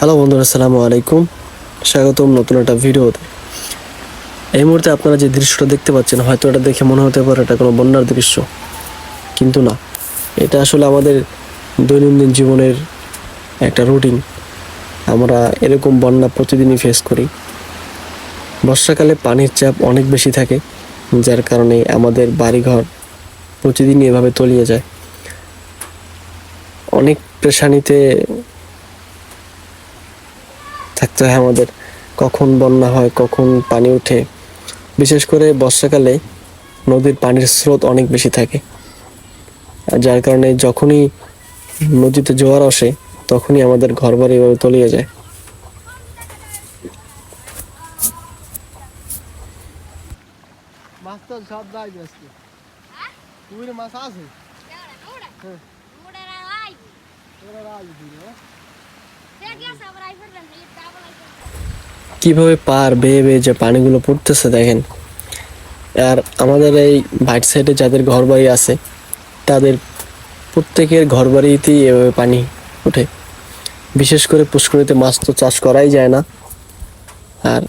Hello বন্ধুরা, আসসালামু আলাইকুম। স্বাগতম নতুন একটা ভিডিওতে। এই মুহূর্তে আপনারা যে দৃশ্যটা দেখতে পাচ্ছেন, হয়তো এটা দেখে মনে হতে পারে এটা কোনো বন্যার দৃশ্য। কিন্তু না, এটা আসলে আমাদের দৈনন্দিন জীবনের একটা রুটিন আমরা এরকম বন্যা প্রতিদিনই ফেস করি। বর্ষাকালে পানির চাপ অনেক বেশি থাকে, যার কারণে আমাদের বাড়িঘর প্রতিদিনই এভাবে তলিয়ে যায়। অনেক পেশানিতে থাকতে হয় আমাদের। কখন বন্যা হয় কখন পানি ওঠে। বিশেষ করে বর্ষাকালে নদীর পানির স্রোত অনেক বেশি থাকে। আর যার কারণে যখনই নদীতে জোয়ার আসে তখনই আমাদের ঘর বাড়ি এভাবে তলিয়ে যায়। মাছ সব দাই আজকে তুই মাছ আছে? হ্যাঁ। কীভাবে পার বেয়ে বেয়ে যে পানিগুলো পড়তেছে দেখেন। আর আমাদের এই বাইট সাইডে যাদের ঘর বাড়ি আছে, তাদের প্রত্যেকের ঘর বাড়িতেই এভাবে পানি ওঠে। বিশেষ করে পুষ্করিতে মাছ তো চাষ করাই যায় না। আর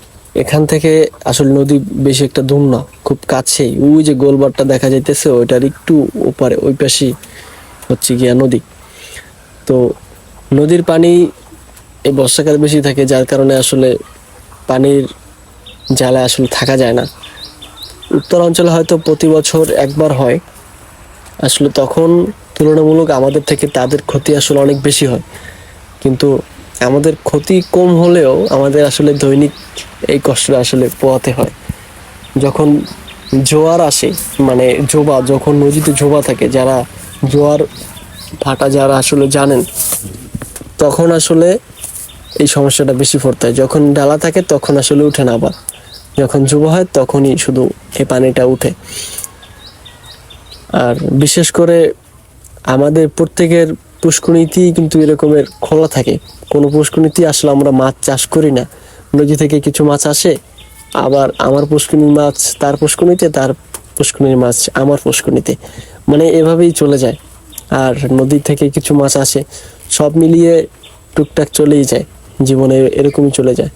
এখান থেকে আসলে নদী বেশি একটা দূর না, খুব কাছেই। ওই যে গোলবারটা দেখা যাইতেছে, ওইটার একটু ওপারে, ওই পাশেই হচ্ছে গিয়া নদী। তো নদীর পানি এই বর্ষাকাল বেশি থাকে, যার কারণে আসলে পানির জ্বালা আসলে থাকা যায় না। উত্তর অঞ্চলে হয়তো প্রতি বছর একবার হয়। আসলে তখন তুলনামূলক আমাদের থেকে তাদের ক্ষতি আসলে অনেক বেশি হয়। কিন্তু আমাদের ক্ষতি কম হলেও আমাদের আসলে দৈনিক এই কষ্টটা আসলে পোয়াতে হয়। যখন জোয়ার আসে মানে জোবা, যখন নদীতে জোবা থাকে, যারা জোয়ার ভাটা যারা আসলে জানেন, তখন আসলে এই সমস্যাটা বেশি পড়তে হয়। যখন ডালা থাকে, তখন আসলে উঠে না আবার। যখন যুব হয়, তখনই শুধু এই পানিটা উঠে। আর বিশেষ করে আমাদের প্রত্যেকের পুষ্করিণীতেই কিন্তু এরকমের খোলা থাকে। কোনো পুষ্করিণীতে আসলে আমরা মাছ চাষ করি না। নদী থেকে কিছু মাছ আসে, আবার আমার পুষ্করিণীর মাছ তার পুষ্করিণীতে, তার পুষ্করিণীর মাছ আমার পুষ্করিণীতে। মানে এভাবেই চলে যায়। আর নদী থেকে কিছু মাছ আসে, সব মিলিয়ে টুকটাক চলেই যায়। জীবনে এরকমই চলে যায়।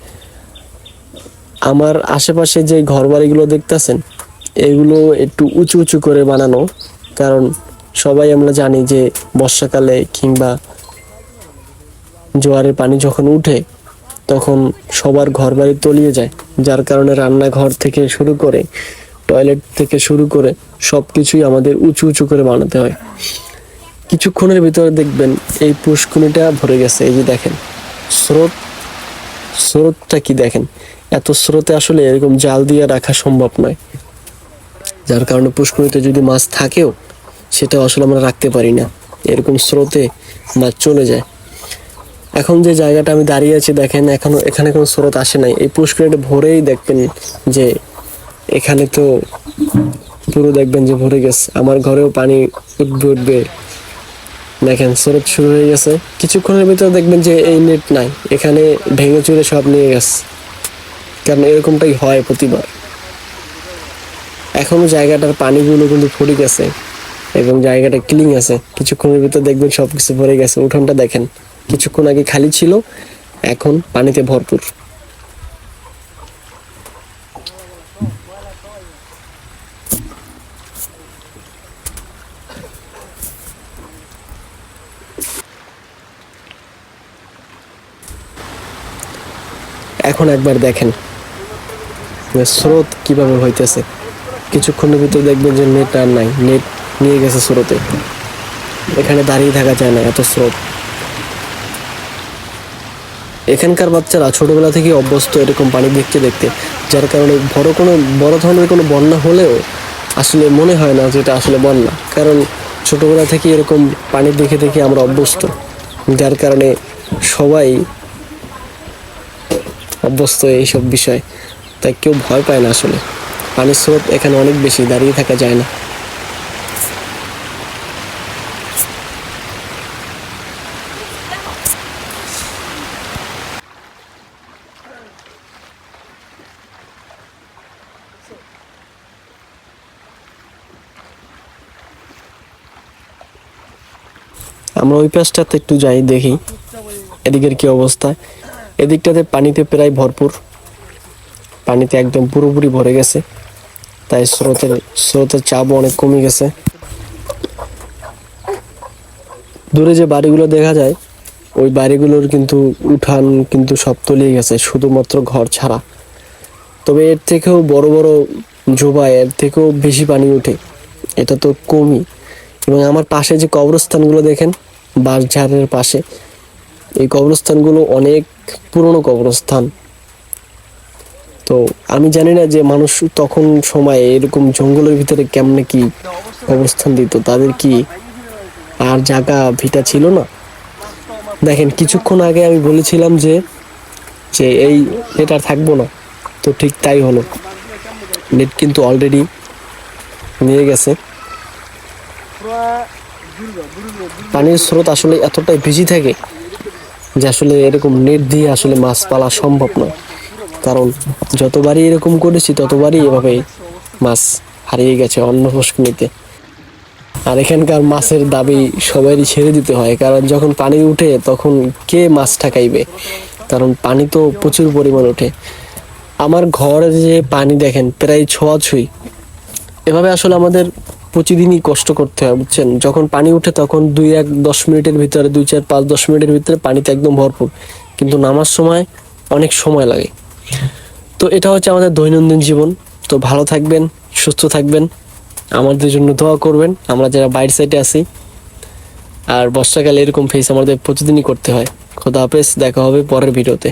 আমার আশেপাশে যে ঘর বাড়িগুলো দেখতেছেন, এগুলো একটু উঁচু উঁচু করে বানানো, কারণ সবাই আমরা জানি যে বর্ষাকালে কিংবা জোয়ারের পানি যখন উঠে, তখন সবার ঘর বাড়ি তলিয়ে যায়, যার কারণে রান্নাঘর থেকে শুরু করে, টয়লেট থেকে শুরু করে সব কিছুই আমাদের উঁচু উঁচু করে বানাতে হয়। কিছুক্ষণের ভিতরে দেখবেন এই পুষ্কুনিটা ভরে গেছে, এই যে দেখেন। স্রোত, স্রোতটা কি দেখেন? এত স্রোতে আসলে এরকম জাল দিয়ে রাখা সম্ভব নয়। যার কারণে পুষ্করিতে যদি মাছ থাকেও সেটা আসলে আমরা রাখতে পারি না। এরকম স্রোতে মাছ চলে যায়। এখন যে জায়গাটা আমি দাঁড়িয়ে আছি, দেখেন এখনও, এখানে কোনো স্রোত আসে নাই। এই পুষ্করিটা ভরেই দেখবেন যে, এখানে তো পুরো দেখবেন যে ভরে গেছে। আমার ঘরেও পানি উঠবে উঠবে। দেখেন, স্রোত শুরু হয়ে গেছে। কিছুক্ষণের ভিতরে দেখবেন যে এই নেট নাই। এখানে ভেঙে চুরে সব নিয়ে গেছে। কারণ এরকমটাই হয় প্রতিবার। এখনও জায়গাটার পানিগুলো কিন্তু ফুটে গেছে এবং জায়গাটা ক্লিন আছে। কিছুক্ষণের ভিতর দেখবেন সব কিছু ভরে গেছে। উঠোনটা দেখেন, কিছুক্ষণ আগে খালি ছিল, এখন পানিতে ভরপুর। এখন একবার দেখেন। যে স্রোত কীভাবে হইতেছে? কিছুক্ষণের ভিতর দেখবেন যে নেট আর নাই। নেট নিয়ে গেছে স্রোতে। এখানে দাঁড়িয়ে থাকা যায় না এত স্রোত। এখানকার বাচ্চারা ছোটবেলা থেকে অভ্যস্ত এরকম পানি দেখতে দেখতে। যার কারণে বড় কোনো, বড় ধরনের কোনো বন্যা হলেও আসলে মনে হয় না যে এটা আসলে বন্যা। কারণ ছোটবেলা থেকে এরকম পানি দেখে দেখে আমরা অভ্যস্ত। যার কারণে সবাই অভ্যস্ত এইসব বিষয়। তাই কেউ ভয় পায় না আসলে। পানির স্রোত এখানে অনেক বেশি, দাঁড়িয়ে থাকা যায় না। আমরা ওই পাশটাতে একটু যাই, দেখি। এদিকের কি অবস্থা? এদিকটাতে পানিতে প্রায় ভরপুর। পানিতে একদম পুরোপুরি ভরে গেছে। তাই স্রোতের স্রোতের চাপও অনেক কমে গেছে। দূরে যে বাড়িগুলো দেখা যায়, ওই বাড়িগুলোর কিন্তু উঠান কিন্তু সব তলিয়ে গেছে, শুধুমাত্র ঘর ছাড়া। তবে এর থেকেও বড় বড় জোবা, এর থেকেও বেশি পানি ওঠে। এটা তো কমই। এবং আমার পাশে যে কবরস্থানগুলো দেখেন, বাঁশঝাড়ের পাশে এই কবরস্থানগুলো অনেক পুরনো কবরস্থান। তো আমি জানি না যে মানুষ তখন সময়ে এরকম জঙ্গলের ভিতরে কেমনে কি অবস্থান দিত, তাদের কি আর জায়গা ভিটা ছিল না? দেখেন, কিছুক্ষণ আগে আমি বলেছিলাম যে যে এই নেট আর থাকব না। তো ঠিক তাই হলো। নেট কিন্তু অলরেডি নিয়ে গেছে। পানির স্রোত আসলে এতটাই বেশি থাকে যে আসলে এরকম নেট দিয়ে আসলে মাছ পালা সম্ভব নয়। কারণ যতবারই এরকম করেছি, ততবারই এভাবে মাছ হারিয়ে গেছে অন্য ফসকুনিতে। আর এখানকার মাছের দাবি সবারই ছেড়ে দিতে হয়, কারণ যখন পানি উঠে তখন কে মাছ ঠাকাইবে? কারণ পানি তো প্রচুর পরিমাণ ওঠে। আমার ঘরে যে পানি দেখেন, প্রায় ছোঁয়াছুঁই এভাবে আসলে আমাদের প্রতিদিনই কষ্ট করতে হয়, বুঝছেন? যখন পানি উঠে তখন দুই এক দশ মিনিটের ভিতরে, দুই চার পাঁচ দশ মিনিটের ভিতরে পানিতে একদম ভরপুর। কিন্তু নামার সময় অনেক সময় লাগে। তো এটা হচ্ছে আমাদের দৈনন্দিন জীবন। তো ভালো থাকবেন, সুস্থ থাকবেন। আমাদের জন্য দোয়া করবেন। আমরা যারা বাইরের সাইডে আছি, আর বর্ষাকালে এরকম ফেস আমাদের প্রতিদিনই করতে হয়। খোদা হাফেজ, দেখা হবে পরের ভিডিওতে।